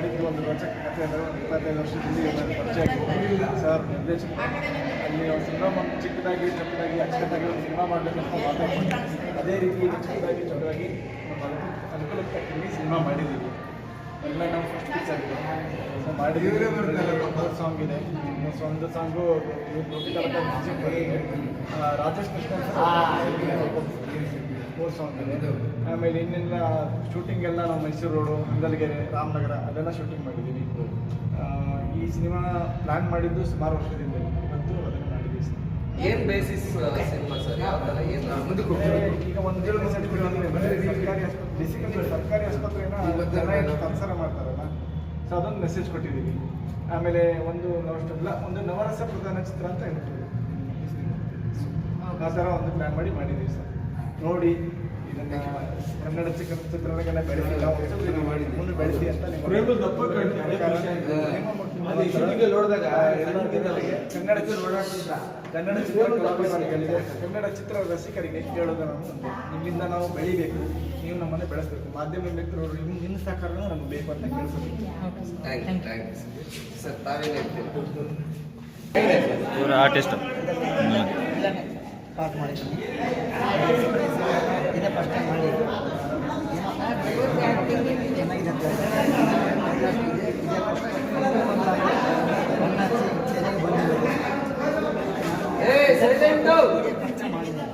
ಮಾಡಿದ್ದು ಒಂದು ರೋಚಕ ಕಥೆ ಅಂದರೆ ಒಂದು ಇಪ್ಪತ್ತೈದು ವರ್ಷದಲ್ಲಿ ನಾನು ಪರಿಚಯ ಸರ್ ನಿರ್ದೇಶಕ. ಅಲ್ಲಿ ಒಂದು ಸಿನಿಮಾ ಚಿಕ್ಕದಾಗಿ ಚೊಕ್ಕದಾಗಿ ಅಚ್ಚುಕಟ್ಟಾಗಿ ಒಂದು ಸಿನಿಮಾ ಮಾಡಬೇಕಂತ ಮಾತಾಡ್ಕೊಂಡು ಅದೇ ರೀತಿ ಇದು ಚಿಕ್ಕದಾಗಿ ಚೊಕ್ಕದಾಗಿ ಅನುಕೂಲಕ್ಕೆ ಸಿನಿಮಾ ಮಾಡಿದ್ದೀವಿ. ಎಲ್ಲ ನಾವು ಫಸ್ಟ್ ಪಿಕ್ಚರ್ ಸೊ ಮಾಡಿದ್ದೀವಿ. ಒಂದು ಸಾಂಗ್ ಇದೆ. ಒಂದು ಸಾಂಗು ಮ್ಯೂಸಿಕ್ ರಾಜೇಶ್ ಕೃಷ್ಣ ಮೂರು ಸಾಂಗ್ ಇದೆ. ಆಮೇಲೆ ಇನ್ನೆಲ್ಲ ಶೂಟಿಂಗ್ ಎಲ್ಲ ನಾವು ಮೈಸೂರು ರೋಡು ಅಂಗಲ್ಗೆರೆ ರಾಮನಗರ ಅದೆಲ್ಲ ಶೂಟಿಂಗ್ ಮಾಡಿದ್ದೀವಿ ಆ, ಈ ಸಿನಿಮಾ ಪ್ಲ್ಯಾನ್ ಮಾಡಿದ್ದು ಸುಮಾರು ವರ್ಷದಿಂದ ಇವತ್ತು ಅದನ್ನು ಮಾಡಿದ್ದೀವಿ ಸರ್ ಏನ್ ಬೇಸಿಸ್ ಸಿನಿಮಾ ಸರ್? ಈಗ ಒಂದು ಏಳು ಸರ್ಟಿಫಿಕೇಟ್ ಅಂದ್ರೆ ಸರ್ಕಾರಿ ಆಸ್ಪತ್ರೆ ಬೇಸಿಕಲಿ ಸರ್ಕಾರಿ ಆಸ್ಪತ್ರೆನ ಸಂಸಾರ ಮಾಡ್ತಾರಲ್ಲ. ಸೊ ಅದೊಂದು ಮೆಸೇಜ್ ಕೊಟ್ಟಿದ್ದೀವಿ. ಆಮೇಲೆ ಒಂದು ಅಷ್ಟೆಲ್ಲ ಒಂದು ನವರಸ ಪ್ರಧಾನ ಚಿತ್ರ ಅಂತ ಹೇಳ್ತೀವಿ. ಆ ಥರ ಒಂದು ಪ್ಲ್ಯಾನ್ ಮಾಡಿ ಮಾಡಿದ್ದೀವಿ ಸರ್. ನೋಡಿ ಇದನ್ನ ಕನ್ನಡ ಚಿತ್ರ ಚಿತ್ರರಂಗನ ಬೆಳೆಸಿ ನಾವು. ಮುಂದೆ ಬೆಳೆಸಿ ಅಂತ ನೋಡಿದಾಗ ಕನ್ನಡ ಚಿತ್ರ ಕನ್ನಡ ಕನ್ನಡ ಚಿತ್ರ ರಸಿಕರಿಗೆ ಕೇಳೋದು ನಾವು. ನಿಮ್ಮಿಂದ ನಾವು ಬೆಳಿಬೇಕು. ನೀವು ನಮ್ಮನ್ನ ಬೆಳೆಸಬೇಕು. ಮಾಧ್ಯಮ ಮಿತ್ರರು ನಿಮ್ಮ ನಿಮ್ಮ ಸಹಕಾರ ನಮ್ಗೆ ಬೇಕು ಅಂತ ಕೇಳಿಸ್ಬೇಕು thank you thank you sir ತಾವೇನು ಹೇಳ್ತೀರಿ? ಇವರು ಆರ್ಟಿಸ್ಟ್ ಪಾಠ ಮಾಡಿದ್ದೀನಿ ಇದೇ ಫಸ್ಟ್ ಟೈಮ್ ಮಾಡಿ ಚೆನ್ನಾಗಿದೆ ಅಂತ ಬಂದಿದೆ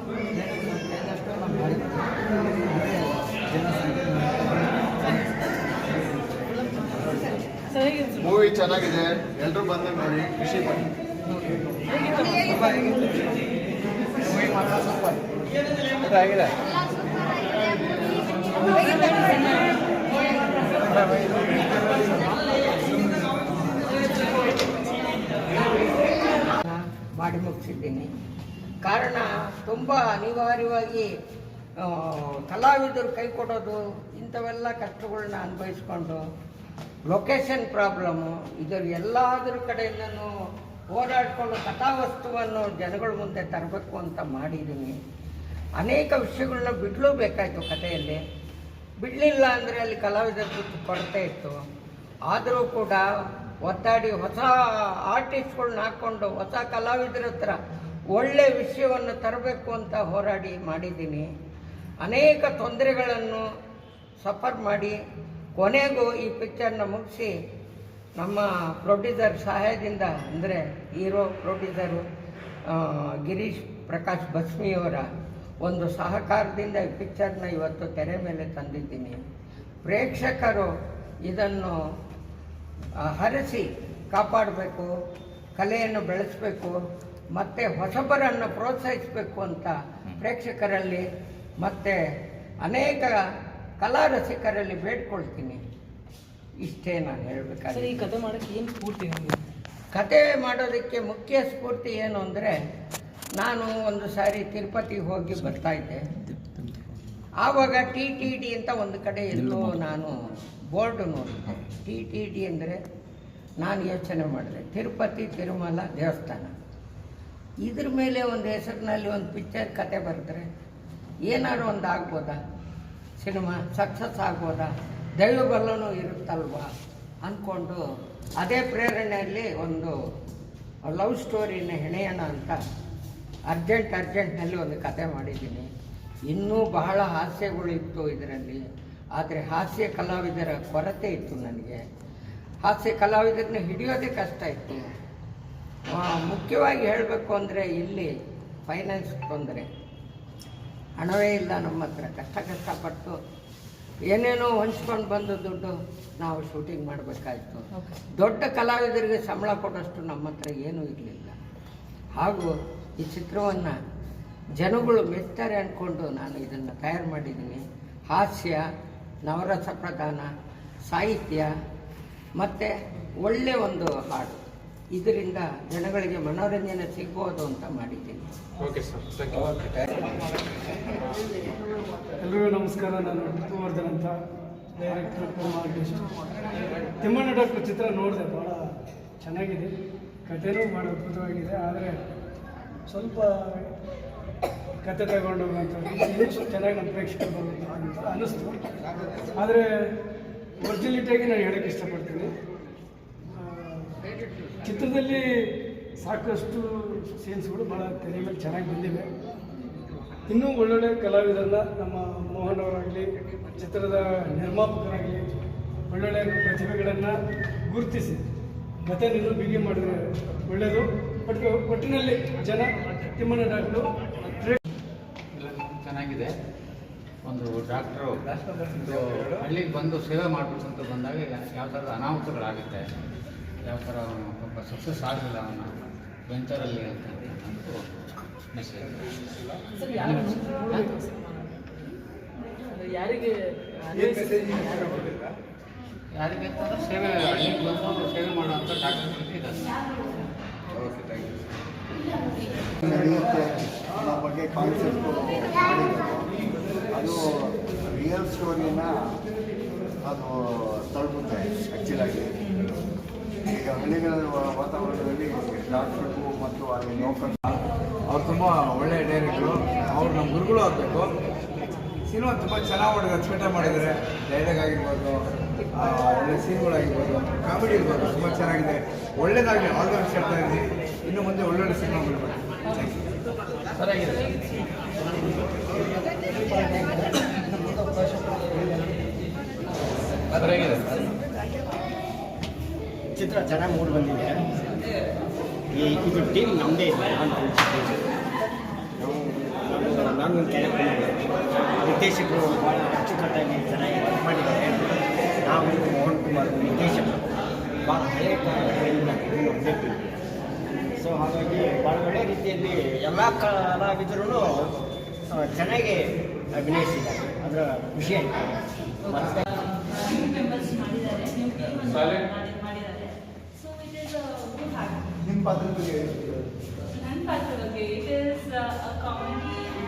ಮೂವಿ ಚೆನ್ನಾಗಿದೆ. ಎಲ್ಲರೂ ಬಂದು ನೋಡಿ ಖುಷಿ ಪಡಿ ಮಾಡಿ ಮುಗಿಸಿದ್ದೀನಿ. ಕಾರಣ ತುಂಬ ಅನಿವಾರ್ಯವಾಗಿ ಕಲಾವಿದರು ಕೈ ಕೊಡೋದು, ಇಂಥವೆಲ್ಲ ಕಷ್ಟಗಳನ್ನ ಅನುಭವಿಸ್ಕೊಂಡು ಲೊಕೇಶನ್ ಪ್ರಾಬ್ಲಮ್ಮು ಇದರ ಎಲ್ಲಾದ್ರ ಕಡೆಯಿಂದನೂ ಹೋರಾಡಿಕೊಂಡು ಕಥಾವಸ್ತುವನ್ನು ಜನಗಳ ಮುಂದೆ ತರಬೇಕು ಅಂತ ಮಾಡಿದ್ದೀನಿ. ಅನೇಕ ವಿಷಯಗಳನ್ನ ಬಿಡಲೇಬೇಕಾಯ್ತು ಕಥೆಯಲ್ಲಿ. ಬಿಡಲಿಲ್ಲ ಅಂದರೆ ಅಲ್ಲಿ ಕಲಾವಿದರ ಕೊರತೆ ಇತ್ತು. ಆದರೂ ಕೂಡ ಒತ್ತಾಡಿ ಹೊಸ ಆರ್ಟಿಸ್ಟ್ಗಳನ್ನ ಹಾಕ್ಕೊಂಡು ಹೊಸ ಕಲಾವಿದರ ಹತ್ರ ಒಳ್ಳೆ ವಿಷಯವನ್ನು ತರಬೇಕು ಅಂತ ಹೋರಾಡಿ ಮಾಡಿದ್ದೀನಿ. ಅನೇಕ ತೊಂದರೆಗಳನ್ನು ಸಫರ್ ಮಾಡಿ ಕೊನೆಗೂ ಈ ಪಿಕ್ಚರ್ನ ಮುಗಿಸಿ ನಮ್ಮ ಪ್ರೊಡ್ಯೂಸರ್ ಸಹಾಯದಿಂದ ಅಂದರೆ ಹೀರೋ ಪ್ರೊಡ್ಯೂಸರು ಗಿರೀಶ್ ಪ್ರಕಾಶ್ ಬಸ್ಮಿಯವರ ಒಂದು ಸಹಕಾರದಿಂದ ಈ ಪಿಕ್ಚರ್ನ ಇವತ್ತು ತೆರೆ ಮೇಲೆ ತಂದಿದ್ದೀನಿ. ಪ್ರೇಕ್ಷಕರು ಇದನ್ನು ಹರಸಿ ಕಾಪಾಡಬೇಕು, ಕಲೆಯನ್ನು ಬೆಳೆಸಬೇಕು, ಮತ್ತು ಹೊಸಬರನ್ನು ಪ್ರೋತ್ಸಾಹಿಸಬೇಕು ಅಂತ ಪ್ರೇಕ್ಷಕರಲ್ಲಿ ಮತ್ತು ಅನೇಕ ಕಲಾ ರಸಿಕರಲ್ಲಿ ಬೇಡ್ಕೊಳ್ತೀನಿ. ಇಷ್ಟೇ ನಾನು ಸರ್ ಈ ಹೇಳಬೇಕಾದ್ರೆ ಕತೆ ಮಾಡೋಕ್ಕೆ ಏನು ಸ್ಫೂರ್ತಿ ನಮಗೆ? ಕತೆ ಮಾಡೋದಕ್ಕೆ ಮುಖ್ಯ ಸ್ಫೂರ್ತಿ ಏನು ಅಂದರೆ ನಾನು ಒಂದು ಸಾರಿ ತಿರುಪತಿಗೆ ಹೋಗಿ ಬರ್ತಾ ಇದ್ದೆ. ಆವಾಗ ಟಿ ಟಿ ಡಿ ಅಂತ ಒಂದು ಕಡೆ ಎಲ್ಲೋ ನಾನು ಬೋರ್ಡ್ ನೋಡಿದ್ದೆ. ಟಿ ಟಿ ಡಿ ಅಂದರೆ ನಾನು ಯೋಚನೆ ಮಾಡಿದೆ ತಿರುಪತಿ ತಿರುಮಲ ದೇವಸ್ಥಾನ. ಇದ್ರ ಮೇಲೆ ಒಂದು ಹೆಸರಿನಲ್ಲಿ ಒಂದು ಪಿಕ್ಚರ್ ಕತೆ ಬರೆದ್ರೆ ಏನಾದ್ರು ಒಂದು ಆಗ್ಬೋದಾ? ಸಿನಿಮಾ ಸಕ್ಸಸ್ ಆಗ್ಬೋದಾ? ದೈವಬಲನೂ ಇರುತ್ತಲ್ವಾ? ಅಂದ್ಕೊಂಡು ಅದೇ ಪ್ರೇರಣೆಯಲ್ಲಿ ಒಂದು ಲವ್ ಸ್ಟೋರಿನ ಹೆಣೆಯೋಣ ಅಂತ ಅರ್ಜೆಂಟ್ ಅರ್ಜೆಂಟ್ನಲ್ಲಿ ಒಂದು ಕತೆ ಮಾಡಿದ್ದೀನಿ. ಇನ್ನೂ ಬಹಳ ಹಾಸ್ಯಗಳಿತ್ತು ಇದರಲ್ಲಿ. ಆದರೆ ಹಾಸ್ಯ ಕಲಾವಿದರ ಕೊರತೆ ಇತ್ತು ನನಗೆ. ಹಾಸ್ಯ ಕಲಾವಿದರನ್ನ ಹಿಡಿಯೋದೇ ಕಷ್ಟ ಇತ್ತು. ಮುಖ್ಯವಾಗಿ ಹೇಳಬೇಕು ಅಂದರೆ ಇಲ್ಲಿ ಫೈನಾನ್ಸ್ ತೊಂದರೆ. ಹಣವೇ ಇಲ್ಲ ನಮ್ಮ ಹತ್ರ. ಕಷ್ಟ, ಕಷ್ಟಪಟ್ಟು ಏನೇನೋ ಹೊಂಚ್ಕೊಂಡು ಬಂದ ದುಡ್ಡು ನಾವು ಶೂಟಿಂಗ್ ಮಾಡಬೇಕಾಯ್ತು. ದೊಡ್ಡ ಕಲಾವಿದರಿಗೆ ಸಂಬಳ ಕೊಡೋಷ್ಟು ನಮ್ಮ ಹತ್ರ ಏನೂ ಇರಲಿಲ್ಲ. ಹಾಗೂ ಈ ಚಿತ್ರವನ್ನು ಜನಗಳು ಮೆಚ್ತಾರೆ ಅಂದ್ಕೊಂಡು ನಾನು ಇದನ್ನು ತಯಾರು ಮಾಡಿದ್ದೀನಿ. ಹಾಸ್ಯ ನವರಸ ಪ್ರಧಾನ ಸಾಹಿತ್ಯ ಮತ್ತು ಒಳ್ಳೆ ಒಂದು ಹಾಡು. ಇದರಿಂದ ಜನಗಳಿಗೆ ಮನೋರಂಜನೆ ಸಿಗ್ಬೋದು ಅಂತ ಮಾಡಿದ್ದೀನಿ. ಓಕೆ ಸರ್ ಥ್ಯಾಂಕ್ ಯು ನಮಸ್ಕಾರ, ನಾನು ಟಿಪ್ಪುವರ್ಧನ್ ಅಂತ, ಡೈರೆಕ್ಟರ್ ಮಾರ್ಗೇಶ್ ತಿಮ್ಮಣ್ಣ ಚಿತ್ರ ನೋಡಿದೆ ಭಾಳ ಚೆನ್ನಾಗಿದೆ. ಕಥೆನೂ ಭಾಳ ಅದ್ಭುತವಾಗಿದೆ, ಆದರೆ ಸ್ವಲ್ಪ ಕತೆ ತಗೊಂಡು ಅಂತ ಇನ್ನೂ ಚೆನ್ನಾಗಿ ನಮ್ಮ ಪ್ರೇಕ್ಷಕರು ಅಂತ ಅನ್ನಿಸ್ತು. ಆದರೆ ಒರ್ಜಿನಿಟಿಯಾಗಿ ನಾನು ಹೇಳೋಕ್ಕೆ ಇಷ್ಟಪಡ್ತೀನಿ. ಚಿತ್ರದಲ್ಲಿ ಸಾಕಷ್ಟು ಸೀನ್ಸ್ಗಳು ಭಾಳ ತೆರೆ ಮೇಲೆ ಚೆನ್ನಾಗಿ ಬಂದಿವೆ. ಇನ್ನೂ ಒಳ್ಳೊಳ್ಳೆ ಕಲಾವಿದರನ್ನ ನಮ್ಮ ಮೋಹನ್ ಅವರಾಗಲಿ ಚಿತ್ರದ ನಿರ್ಮಾಪಕರಾಗಲಿ ಒಳ್ಳೊಳ್ಳೆ ಪ್ರತಿಭೆಗಳನ್ನು ಗುರುತಿಸಿ. ಮತ್ತೆ ಇನ್ನೂ ಬಿಗಿ ಮಾಡಿದ್ರೆ ಒಳ್ಳೆಯದು ಬಟ್ ಒಟ್ಟಿನಲ್ಲಿ ಜನ ತಿಮ್ಮನ ಡಾಕ್ಟ್ರು ಚೆನ್ನಾಗಿದೆ. ಒಂದು ಡಾಕ್ಟ್ರು ಹಳ್ಳಿಗೆ ಬಂದು ಸೇವೆ ಮಾಡಬೇಕು ಅಂತ ಬಂದಾಗ ಯಾವ ಥರದ ಅನಾಹುತಗಳಾಗುತ್ತೆ ಯಾವ ಥರ ಸಕ್ಸಸ್ ಆಗಲಿಲ್ಲ ಅವನ. ವೆಂಚರಲ್ಲಿ ಅಂತ ಮೆಸೇಜ್ ಯಾರಿಗೆ ಯಾರಿಗೆ ಅಂತಂದ್ರೆ ಸೇವೆ ಹಳ್ಳಿಗೆ ಬಂದು ಸೇವೆ ಮಾಡುವಂಥ ಡಾಕ್ಟರ್ ಇದ್ದಾನೆ ಓಕೆ ಥ್ಯಾಂಕ್ ಯು ನಡೆಯುತ್ತೆ ಬಗ್ಗೆ ಕಾನ್ಸೆಪ್ಟ್ ಅದು ರಿಯಲ್ ಸ್ಟೋರಿನ ಅದು ತಲುಪುತ್ತೆ ಆ್ಯಕ್ಚುಲಾಗಿ ಈಗ ಹಳ್ಳಿಗಳ ವಾತಾವರಣದಲ್ಲಿ ವಾತಾವರಣದಲ್ಲಿ ಡಾಕ್ಟ್ರಿಗೂ ಮತ್ತು ಅಲ್ಲಿ ಲೋಕಲ್ ಅವ್ರು ತುಂಬ ಒಳ್ಳೆಯ ಡೈರೆಕ್ಟ್ರು. ಅವ್ರು ನಮ್ಮ ಗುರುಗಳು ಆಗಬೇಕು. ಸಿನಿಮಾ ತುಂಬ ಚೆನ್ನಾಗಿ ಮಾಡಿದ್ರು, ಅಚ್ಚುಕಟ್ಟಾಗಿ ಮಾಡಿದ್ದಾರೆ. ಡೈಲಾಗ್ ಆಗಿರ್ಬೋದು ಒಳ್ಳೆ ಸೀನ್ಗಳಾಗಿರ್ಬೋದು ಕಾಮಿಡಿ ಇರ್ಬೋದು, ತುಂಬ ಚೆನ್ನಾಗಿದೆ. ಒಳ್ಳೇದಾಗಲಿ ಆಲ್ ದ ಬೆಸ್ಟ್ ಹೇಳ್ತಾ ಇದ್ದೀನಿ. ಇನ್ನು ಮುಂದೆ ಒಳ್ಳೊಳ್ಳೆ ಸಿನಿಮಾ ಮಾಡಬೇಕು. ಸರಿಯಾಗಿದೆ. ಯು ಚಿತ್ರ ಚೆನ್ನಾಗಿ ಮೂಡಿ ಬಂದಿದೆ. ಈ ಇದು ಟೀಮ್ ನಮ್ಮದೇ ಇದೆ ನಾನು ನಾನು ನಿರ್ದೇಶಕರು ಭಾಳ ಅಚ್ಚುಕಟ್ಟಾಗಿ ಚೆನ್ನಾಗಿ ವರ್ಕ್ ಮಾಡಿದ್ದಾರೆ. ನಾವು ಮೋಹನ್ ಕುಮಾರ್ ನಿರ್ದೇಶಕರು ಭಾಳ ಹಳೆಯ ಟೀಮ್ ಸೊ ಹಾಗಾಗಿ ಭಾಳ ಒಳ್ಳೆಯ ರೀತಿಯಲ್ಲಿ ಎಲ್ಲ ಕಲಾವಿದರು ಚೆನ್ನಾಗಿ ಅಭಿನಯಿಸಿದ್ದಾರೆ. ಅದರ ಖುಷಿ ಆಯಿತು Patrivage? None It is uh, a comedy